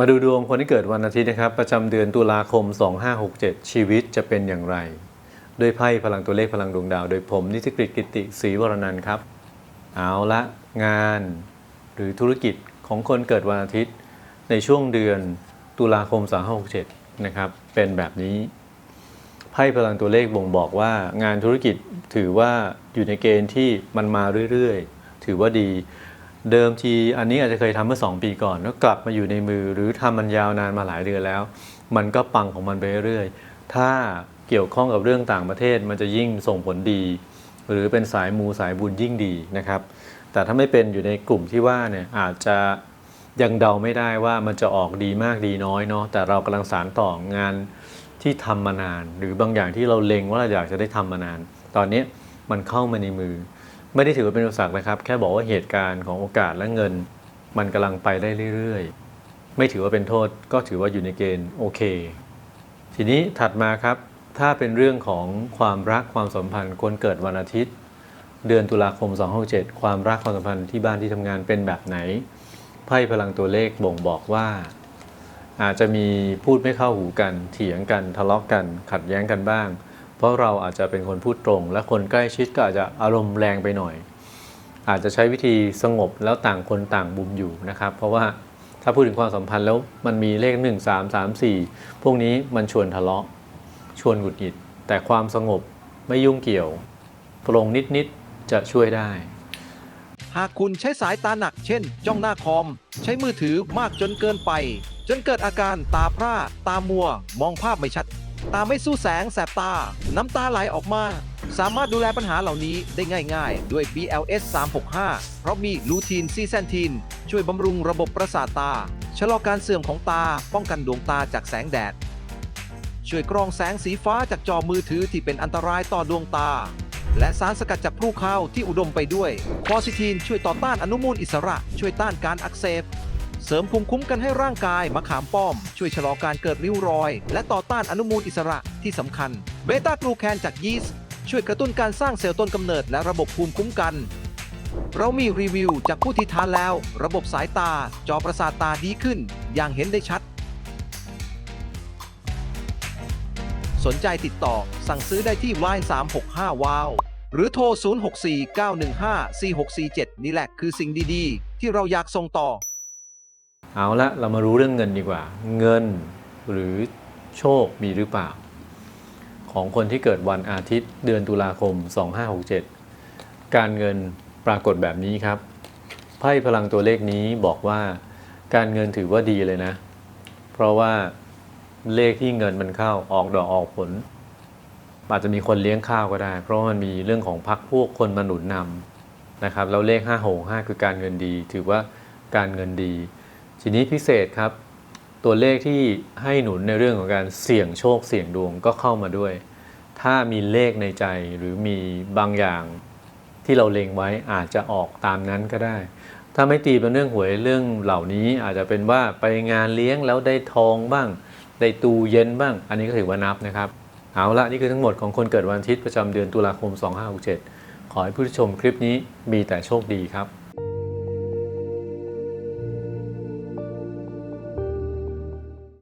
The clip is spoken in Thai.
มาดูดวงคนที่เกิดวันอาทิตย์นะครับ ประจำเดือนตุลาคม 2567 ชีวิตจะเป็นอย่างไรด้วยไพ่พลังตัวเลขพลังดวงดาว โดยผมนิติกฤตกิติศรีวรนันท์ครับ เอาละงาน หรือธุรกิจของคนเกิดวันอาทิตย์ ในช่วงเดือนตุลาคม 2567 นะครับ เป็นแบบนี้ไพ่พลังตัวเลขบ่งบอกว่างานธุรกิจถือว่าอยู่ในเกณฑ์ที่มันมาเรื่อยๆ ถือว่าดี เดิมทีอันนี้อาจจะเคยทำเมื่อ 2 ปีก่อน แล้วกลับมาอยู่ในมือ หรือทำมันยาวนานมาหลายเดือนแล้ว มันก็ปังของมันไปเรื่อยๆถ้าเกี่ยวข้องกับเรื่องต่างประเทศมันจะยิ่งส่งผลดี หรือเป็นสายมูสายบุญยิ่งดีนะครับ แต่ถ้าไม่เป็นอยู่ในกลุ่มที่ว่าเนี่ยอาจจะยังเดาไม่ได้ว่ามันจะออกดีมากดีน้อยเนาะแต่เรากำลังสารต่องานที่ทำมานาน หรือบางอย่างที่เราเล็งว่าเราอยากจะได้ทำมานาน ตอนนี้มันเข้ามาในมือ ไม่ได้ถือว่าเป็นอุปสรรคนะครับ แค่บอกว่าเหตุการณ์ของโอกาสและเงิน มันกำลังไปได้เรื่อยๆ ไม่ถือว่าเป็นโทษ ก็ถือว่าอยู่ในเกณฑ์โอเค ทีนี้ถัดมาครับ ถ้าเป็นเรื่องของความรักความสัมพันธ์คนเกิดวันอาทิตย์ เดือนตุลาคม267ความรักความสัมพันธ์ที่บ้านที่ทำงานเป็นแบบไหนไพ่พลังตัวเลขบ่งบอกว่า อาจจะมีพูดไม่เข้าหูกัน เถียงกันทะเลาะกัน ขัดแย้งกันบ้าง ราะเราอาจจะเป็นคนพูดตรง และคนใกล้ชิดก็อาจจะอารมณ์แรงไปหน่อย อาจจะใช้วิธีสงบแล้วต่างคนต่างบุมอยู่นะครับ เพราะว่าถ้าพูดถึงความสัมพันธ์แล้วมันมีเลข 1 3 3 4 พวกนี้มันชวนทะเลาะ ชวนหงุดหงิด แต่ความสงบไม่ยุ่งเกี่ยวตรงนิดๆจะช่วยได้ หากคุณใช้สายตาหนักเช่น จ้องหน้าคอม ใช้มือถือมากจนเกินไป จนเกิดอาการตาพร่าตามัว มองภาพไม่ชัด ตาไม่สู้แสงแสบตา น้ำตาไหลออกมา สามารถดูแลปัญหาเหล่านี้ได้ง่าย ๆ ด้วย BLS 365 เพราะมีลูทีนซีแซนทีน ช่วยบำรุงระบบประสาทตา ชะลอการเสื่อมของตาป้องกันดวงตาจากแสงแดด ช่วยกรองแสงสีฟ้าจากจอมือถือที่เป็นอันตรายต่อดวงตา และสารสกัดจากพลูข้าวที่อุดมไปด้วยคอซิทีนช่วยต่อต้านอนุมูลอิสระ ช่วยต้านการอักเสบ เสริมภูมิคุ้มกันให้ร่างกายมะขามป้อม ช่วยชะลอการเกิดริ้วรอย และต่อต้านอนุมูลอิสระที่สำคัญ เบต้ากลูแคนจากยีสต์ช่วยกระตุ้นการสร้างเซลล์ต้นกำเนิดและระบบภูมิคุ้มกัน เรามีรีวิวจากผู้ที่ทานแล้ว ระบบสายตา จอประสาทตาดีขึ้น อย่างเห็นได้ชัด สนใจติดต่อสั่งซื้อได้ที่ Line 365ว้าวหรือโทร 0649154647 นี่แหละคือสิ่งดี ๆ ที่เราอยากส่งต่อ เอาละเรามารู้เรื่องเงินดีกว่า เงินหรือโชคมีหรือเปล่า ของคนที่เกิดวันอาทิตย์เดือนตุลาคม 2567 การเงินปรากฏแบบนี้ครับไพ่พลังตัวเลขนี้บอกว่าการเงินถือว่าดีเลยนะ เพราะว่าเลขที่เงินมันเข้าออกดอกออกผล อาจจะมีคนเลี้ยงข้าวก็ได้ เพราะมันมีเรื่องของพักพวกคนมาหนุนนำนะครับแล้วเลข5 6 5คือการเงินดี ถือว่าการเงินดี ทีนี้พิเศษครับ ตัวเลขที่ให้หนุนในเรื่องของการเสี่ยงโชคเสี่ยงดวงก็เข้ามาด้วย ถ้ามีเลขในใจหรือมีบางอย่างที่เราเล็งไว้อาจจะออกตามนั้นก็ได้ ถ้าไม่ตีเป็นเรื่องหวยเรื่องเหล่านี้อาจจะเป็นว่าไปงานเลี้ยงแล้วได้ทองบ้าง ได้ตู้เย็นบ้าง อันนี้ก็ถือว่านับนะครับ เอาละนี่คือทั้งหมดของคนเกิดวันอาทิตย์ประจำเดือนตุลาคม 2567 ขอให้ผู้ชมคลิปนี้มีแต่โชคดีครับ